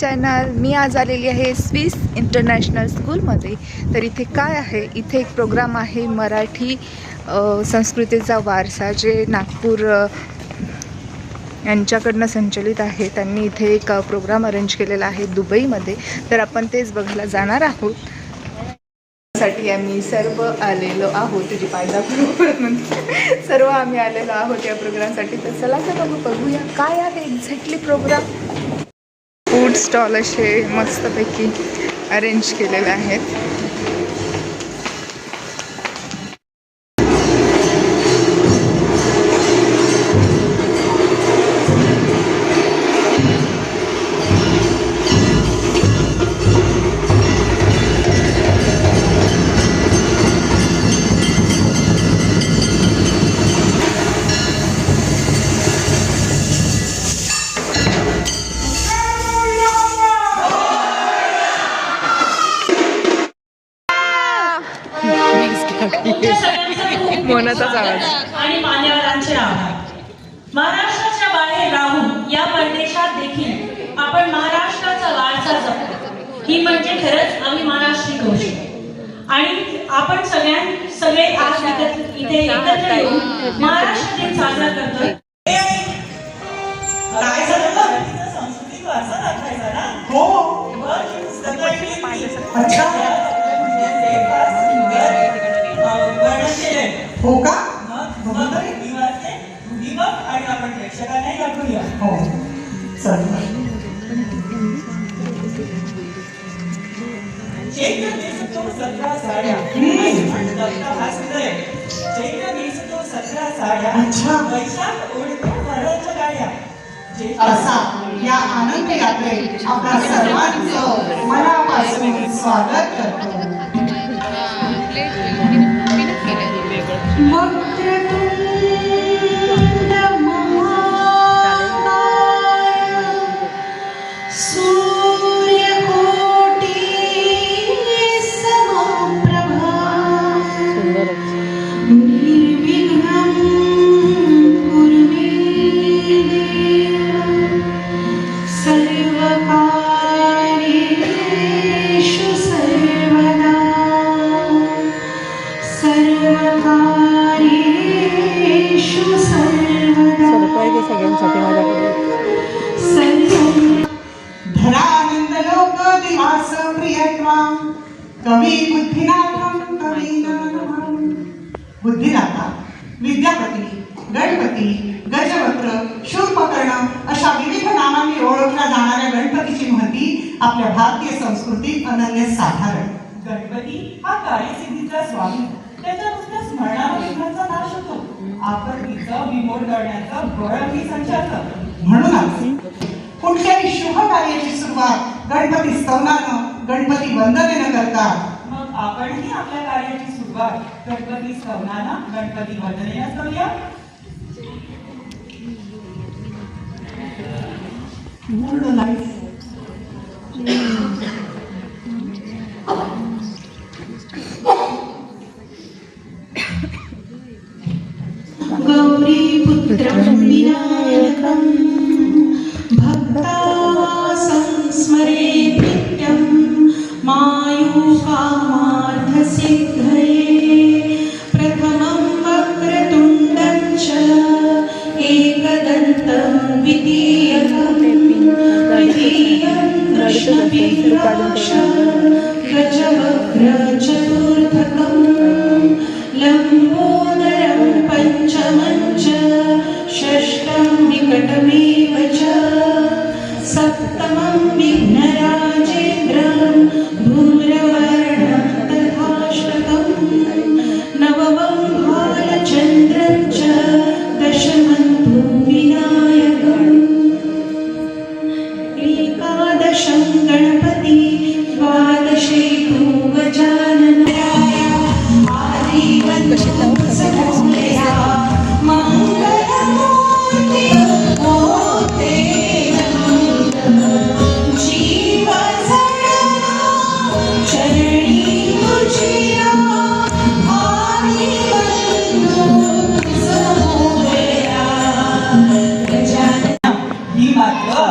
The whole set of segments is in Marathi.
चॅनल मी आज आलेली आहे स्विस इंटरनॅशनल स्कूलमध्ये तर इथे काय आहे? इथे एक प्रोग्राम आहे मराठी संस्कृतीचा वारसा जे नागपूर यांच्याकडनं संचलित आहे. त्यांनी इथे एक प्रोग्राम अरेंज केलेला आहे दुबईमध्ये. तर आपण तेच बघायला जाणार आहोत. साठी आम्ही सर्व आलेलो आहोत. तुझी पायदा सर्व आम्ही आलेलो आहोत या प्रोग्रामसाठी तर चला तर बघू बघूया काय आहे एक्झॅक्टली प्रोग्राम फूड स्टॉल असे मस्तपैकी अरेंज केलेले आहेत. मोनाचाच आवाज. आणि मान्यवरांचे आभार महाराष्ट्राच्या बाहेर राहून या परदेशात देखील आपण महाराष्ट्राचा वारसा जपतो ही म्हणजे खरंच आम्ही महाराष्ट्री गोष्ट आणि आपण सगळ्यां सगळे आज इथे एकत्र येऊन महाराष्ट्र दिन साजरा करतोय काय झालं? सांस्कृतिक वारसा दाखवायचा ना? हो. अच्छा. हो का मग मग मी वाचते, तुम्ही बघ आणि आपण प्रेक्षकांनाही दाखवूया. हो. चल. चैत्र नेसतो सतरा साड्या आणि दत्ता सुंदर आहे. चैत्र नेसतो सतरा साड्या वैशाख ओढतो वराच्या गाड्या ज्येष्ठ असा या आनंद यात्रेत आपल्या सर्वांचं मनापासून स्वागत करतो What. आपल्या भारतीय संस्कृतीत अनन्य साधारण. गणपती हा कार्यसिद्धीचा स्वामी. त्याच्या नुसत्या स्मरणाविघ्नाचा नाश होतो. आपण तिचं विमोड करण्याचं बळही संचारलं म्हणूनच कुठल्याही शुभ कार्याची सुरुवात गणपती स्तवनानं गणपती वंदनेनं करतात. मग आपणही आपल्या कार्याची सुरुवात गणपती स्तवनानं गणपती वंदनेनं करूया? पूर्ण लाईफ गौरीपुत्रं विनायकं भक्तावासं स्मरे नित्यं मायुकामार्थसिद्धये 我们去抓紧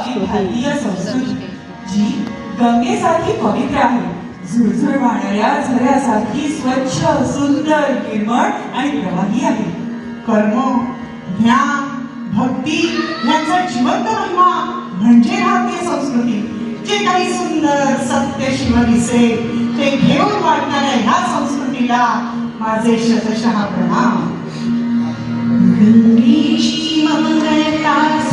अशी भारतीय संस्कृती गंगेसारखी पवित्र आहे. झुळझुळ वाहणाऱ्या झऱ्यासारखी स्वच्छ सुंदर निर्मळ आणि प्रवाही आहे. कर्म ज्ञान भक्ती यांचा जिवंत महिमा म्हणजे भारतीय संस्कृती. जे काही सुंदर सत्य शिव दिसे ते घेऊन वाटणाऱ्या ह्या संस्कृतीला माझे शतशः प्रणाम. गंगेची मंगलता सिंधूची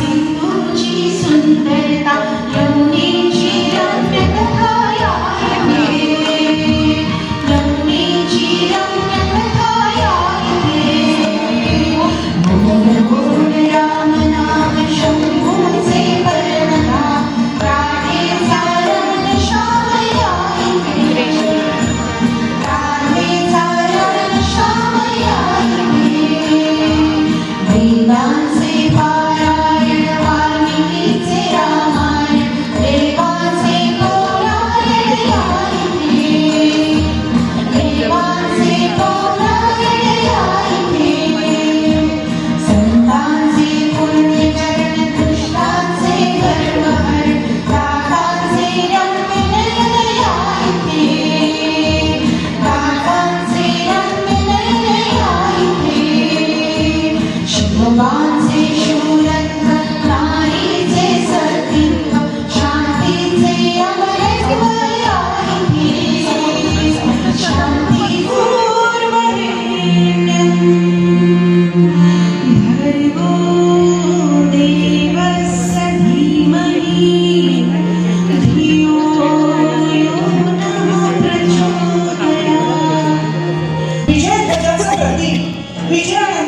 내가 영원히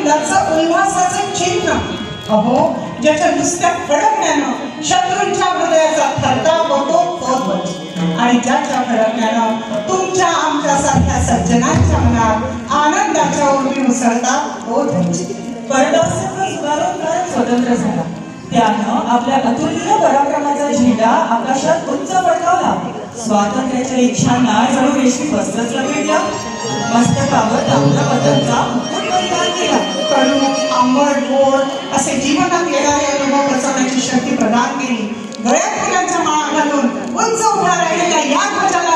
विजयानंदाचं उल्हासाचं चिन्ह. अहो ज्याच्या नुसत्या फडकण्यानं शत्रूंच्या हृदयाचा थरता होतो तोच आणि ज्याच्या फडकण्यानं तुमच्या आमच्या सारख्या सज्जनांच्या मनात आनंदाच्या उर्मी उसळतात तो ध्वज परदास्याचा स्वतंत्र झाला. त्यानं आपल्या अतुल्य पराक्रमाचा झेंडा आकाशात उंच पडकावला. स्वातंत्र्याच्या इच्छांना जणू रेशमी वस्त्रच लपेटला. मस्तकावर तांबडा बदलचा मुकुट परिधान केला. कडू आंबट गोड असे जीवनात येणारे अनुभव बसवण्याची शक्ती प्रदान केली. गळ्यात फुलांच्या माळा घालून उंच उभ्या राहिलेल्या या ध्वजाला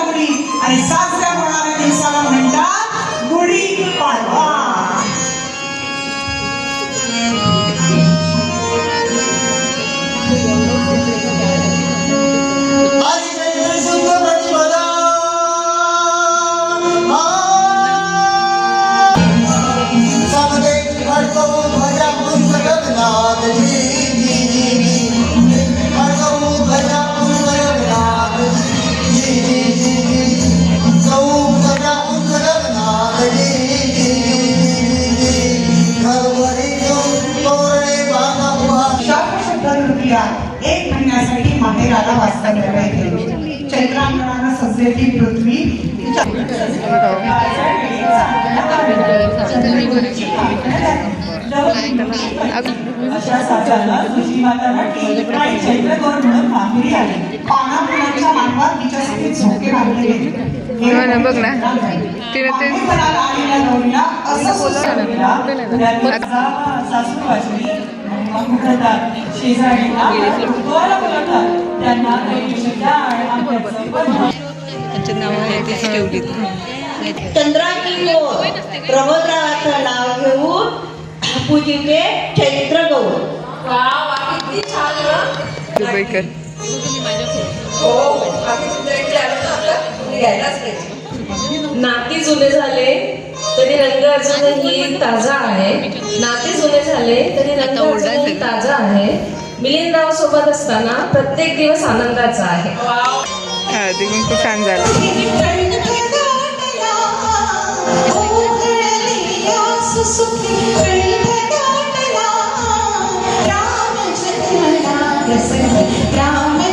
तृतीया एक महिन्यासाठी माहेराला वास्तव्य केले चैत्रांगणानं सजलेली पृथ्वी तिच्या अशा साच्याला तुझी माता म्हटली आणि चैत्रगौर म्हणून माहेरी आली. पाना फुलांच्या मांडवात तिच्यासाठी झोके बांधले गेले हो बघ ना. तिने ते- असं वाचली शेजारीला बोलवतात त्यांना चंद्राची ओळ प्रबोधरावाचं नाव घेऊन पूजिते चैत्र गौर. दुबईकर. नाती जुने झाले. तरी रंग अजूनही ताजा आहे. नाते जुने झाले तरी रंग अजूनही ताजा आहे. मिलिंदराव सोबत असताना प्रत्येक दिवस आनंदाचा आहे. हा खूप छान झालं. राम.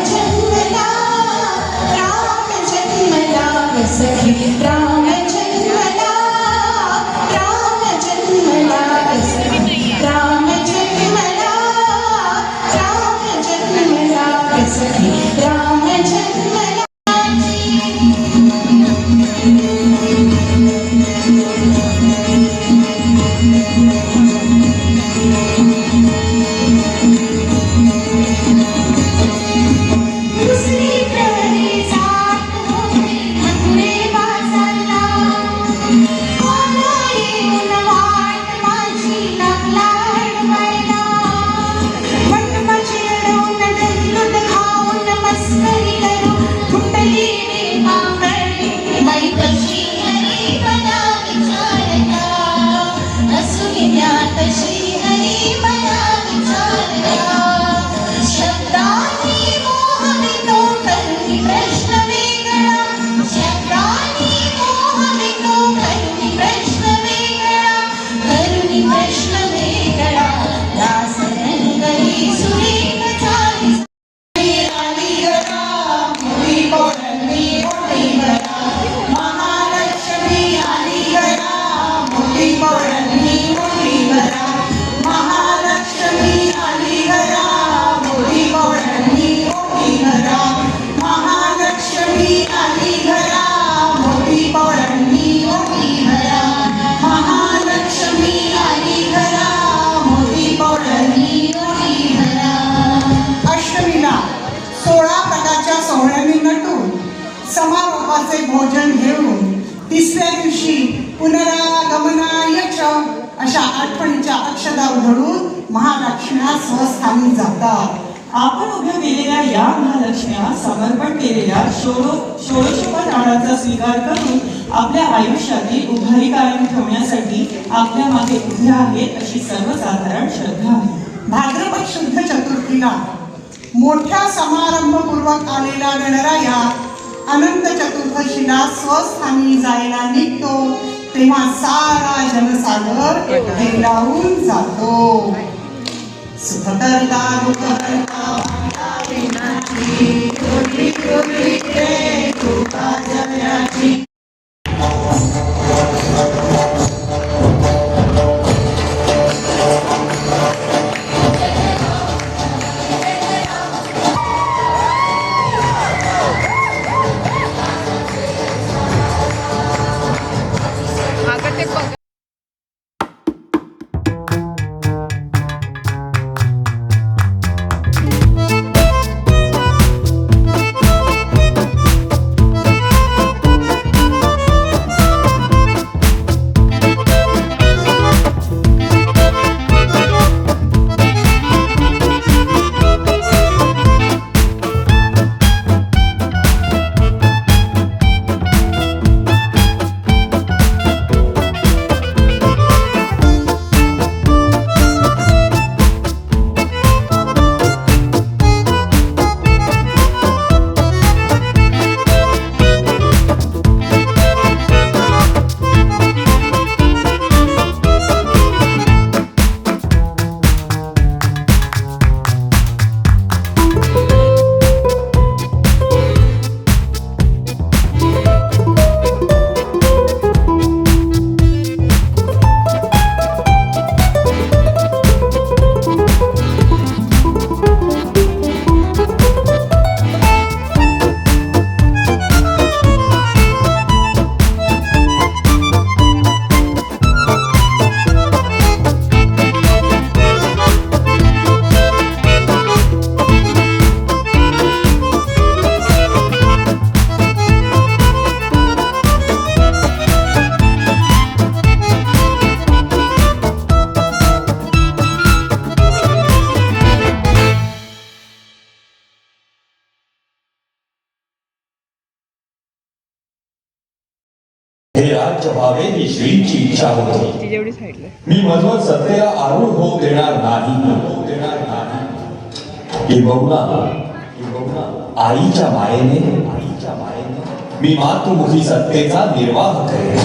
उपवासाचे भोजन घेऊन तिसऱ्या दिवशी पुनरागमनाय अशा आठवणीच्या अक्षदा उधळून महालक्ष्म्या स्वस्थानी जातात. आपण उभ्या केलेल्या या महालक्ष्म्या समर्पण केलेल्या षोडो षोडशोपचाराचा स्वीकार करून आपल्या आयुष्यातील उभारी कायम ठेवण्यासाठी आपल्या मागे उभ्या आहेत अशी सर्वसाधारण श्रद्धा आहे. भाद्रपद शुद्ध चतुर्थीला मोठ्या समारंभपूर्वक आलेला गणराया अनंत चतुर्दशीला स्वस्थानी जायला निघतो. तेव्हा सारा जनसागर हेलावून जातो. सुखकर्ता दुःखकर्ता हे राज्य व्हावे ही श्रींची इच्छा होती. मी मधवर सत्तेला आरूढ होऊ देणार नाही. होऊ देणार नाही. किंबहुना किंबहुना आईच्या मायेने आईच्या मायेने मी मातृमुखी सत्तेचा निर्वाह करेन.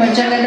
મજા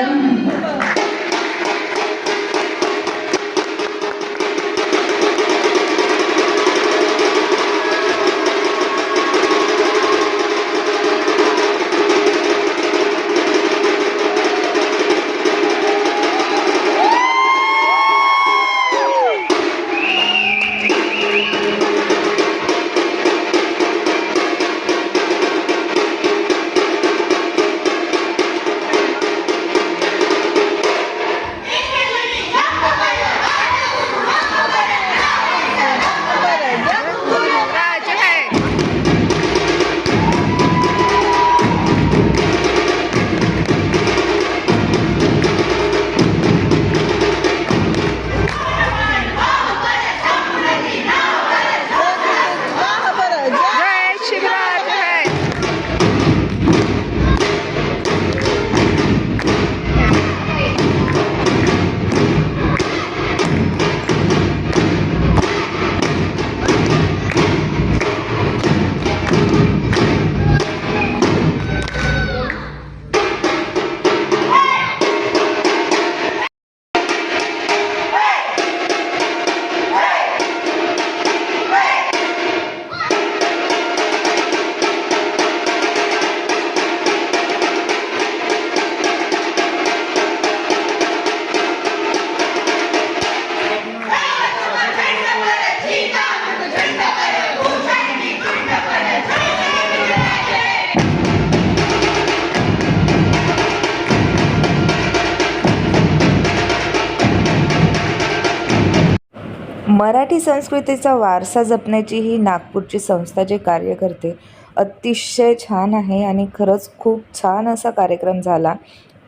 मराठी संस्कृतीचा वारसा जपण्याची ही नागपूरची संस्था जे कार्य करते अतिशय छान आहे आणि खरंच खूप छान असा कार्यक्रम झाला.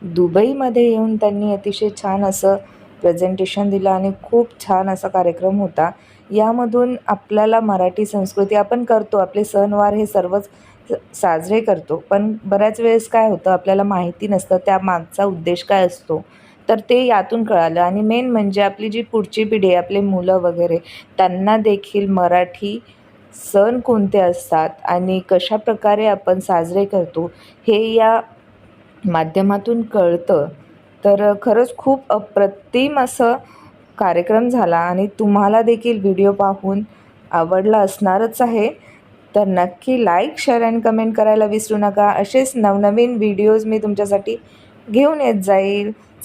दुबईमध्ये येऊन त्यांनी अतिशय छान असं प्रेझेंटेशन दिलं आणि खूप छान असा कार्यक्रम होता. यामधून आपल्याला मराठी संस्कृती आपण करतो आपले सणवार हे सर्वच साजरे करतो. पण बऱ्याच वेळेस काय होतं आपल्याला माहिती नसतं त्या मागचा उद्देश काय असतो? तर ते यातून कळालं. आणि मेन म्हणजे आपली जी पुढची पिढी आपले मुलं वगैरे त्यांना देखील मराठी सण कोणते असतात आणि कशा प्रकारे आपण साजरे करतो हे या माध्यमातून कळतं. तर खरंच खूप अप्रतिम असं कार्यक्रम झाला आणि तुम्हाला देखील व्हिडिओ पाहून आवडला असणारच आहे. तर नक्की लाईक शेअर अँड कमेंट करायला विसरू नका. असेच नवनवीन व्हिडिओज मी तुमच्यासाठी घेऊन येत जाईल.